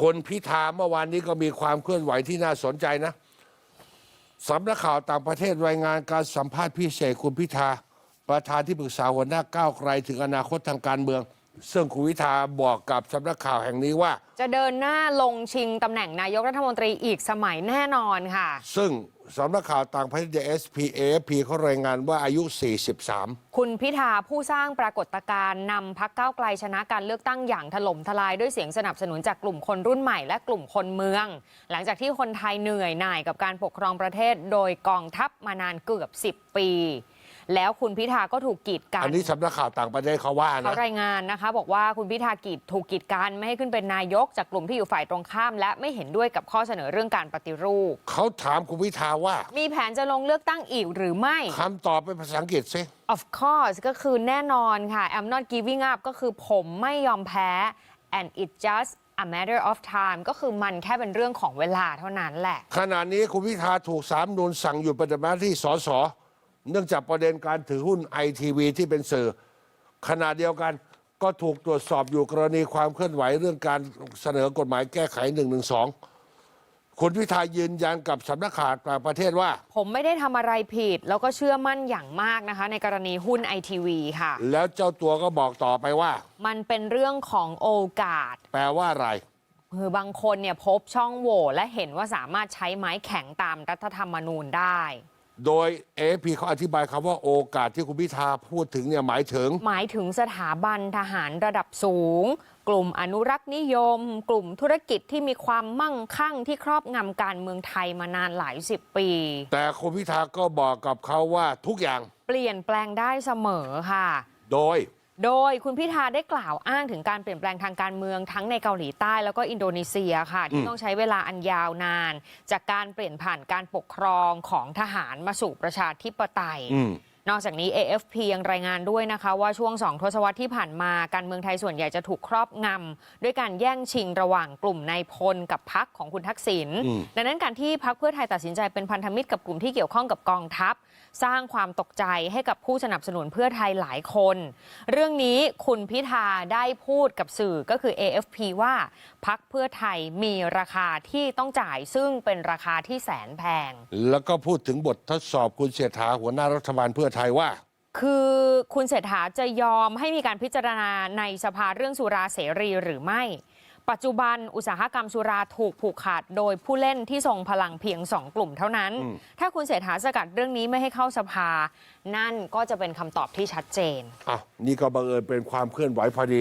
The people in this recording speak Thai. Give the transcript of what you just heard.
คนพิธาเมื่อวานนี้ก็มีความเคลื่อนไหวที่น่าสนใจนะสำนักข่าวต่างประเทศรายงานการสัมภาษณ์พิเศษคุณพิธา ประธานที่ปรึกษาหัวหน้าก้าวไกลถึงอนาคตทางการเมือง ซึ่งคุณพิธาบอกกับสำนักข่าวแห่งนี้ว่า จะเดินหน้าลงชิงตำแหน่งนายกรัฐมนตรีอีกสมัยแน่นอนค่ะ ซึ่งสำนักข่าวต่างประเทศ SPAFP เขารายงานว่าอายุ 43 คุณพิธาผู้สร้างปรากฏการณ์นำพักเก้าวไกลชนะการเลือกตั้งอย่างถล่มทลายด้วยเสียงสนับสนุนจากกลุ่มคนรุ่นใหม่และกลุ่มคนเมือง หลังจากที่คนไทยเหนื่อยหน่ายกับการปกครองประเทศ โดยกองทัพมานานเกือบ 10 ปี แล้วคุณพิธาก็ถูกกีดกัน อันนี้สำนักข่าวต่างประเทศเขาว่าเขานะรายงานนะคะ บอกว่าคุณพิธากีดถูกกีดกันไม่ให้ขึ้นเป็นนายกจากกลุ่มที่อยู่ฝ่ายตรงข้าม และไม่เห็นด้วยกับข้อเสนอเรื่องการปฏิรูป เขาถามคุณพิธาว่า มีแผนจะลงเลือกตั้งอีกหรือไม่คำตอบเป็นภาษาอังกฤษซิ of course ก็คือแน่นอนค่ะ I'm not giving up ก็คือผมไม่ยอมแพ้ and it just a matter of time ก็คือมันแค่เป็นเรื่องของเวลาเท่านั้นแหละ ขณะนี้คุณพิธาถูกสามนูนสั่งหยุดปฏิบัติหน้าที่สส เนื่องจากประเด็นการถือหุ้นไอทีวีที่เป็นสื่อ ขณะเดียวกันก็ถูกตรวจสอบอยู่กรณีความเคลื่อนไหวเรื่องการเสนอกฎหมายแก้ไข1นึคุณพิธายืนยันกับสำนักข่าวต่างประเทศว่า ผมไม่ได้ทำอะไรผิด แล้วก็เชื่อมั่นอย่างมากนะคะ ในกรณีหุ้นไอทีวีค่ะ แล้วเจ้าตัวก็บอกต่อไปว่า มันเป็นเรื่องของโอกาส แปลว่าอะไร คือบางคนเนี่ยพบช่องโหว่และเห็นว่าสามารถใช้ไม้แข็งตามรัฐธรรมนูญได้ โดยเอพีเขาอธิบายคำว่าโอกาสที่คุณพิธาพูดถึงเนี่ยหมายถึง หมายถึงสถาบันทหารระดับสูง กลุ่มอนุรักษ์นิยม กลุ่มธุรกิจที่มีความมั่งคั่งที่ครอบงำการเมืองไทยมานานหลายสิบปี แต่คุณพิธาก็บอกกับเขาว่าทุกอย่างเปลี่ยนแปลงได้เสมอค่ะ โดย โดยคุณพิธาได้กล่าวอ้างถึงการเปลี่ยนแปลงทางการเมืองทั้งในเกาหลีใต้แล้วก็อินโดนีเซียค่ะ ที่ต้องใช้เวลาอันยาวนาน จากการเปลี่ยนผ่านการปกครองของทหารมาสู่ประชาธิปไตยอืม นอกจากนี้ AFP ยังรายงานด้วยนะคะว่าช่วงสองทศวรรษที่ผ่านมาการเมืองไทยส่วนใหญ่จะถูกครอบงำด้วยการแย่งชิงระหว่างกลุ่มนายพลกับพักของคุณทักษิณอืมดังนั้นการที่พักเพื่อไทยตัดสินใจเป็นพันธมิตรกับกลุ่มที่เกี่ยวข้องกับกองทัพ สร้างความตกใจให้กับผู้สนับสนุนเพื่อไทยหลายคน เรื่องนี้คุณพิธาได้พูดกับสื่อก็คือ AFP ว่าพักเพื่อไทยมีราคาที่ต้องจ่ายซึ่งเป็นราคาที่แสนแพง แล้วก็พูดถึงบททดสอบคุณเศรษฐาหัวหน้ารัฐบาลเพื่อไทยว่า คือคุณเศรษฐาจะยอมให้มีการพิจารณาในสภาเรื่องสุราเสรีหรือไม่ ปัจจุบันอุตสาหกรรมสุราถูกผูกขาดโดยผู้เล่นที่ทรงพลังเพียงสองกลุ่มเท่านั้น ถ้าคุณเศรษฐาสกัดเรื่องนี้ไม่ให้เข้าสภา นั่นก็จะเป็นคำตอบที่ชัดเจน อะนี่ก็บังเอิญเป็นความเคลื่อนไหวพอดี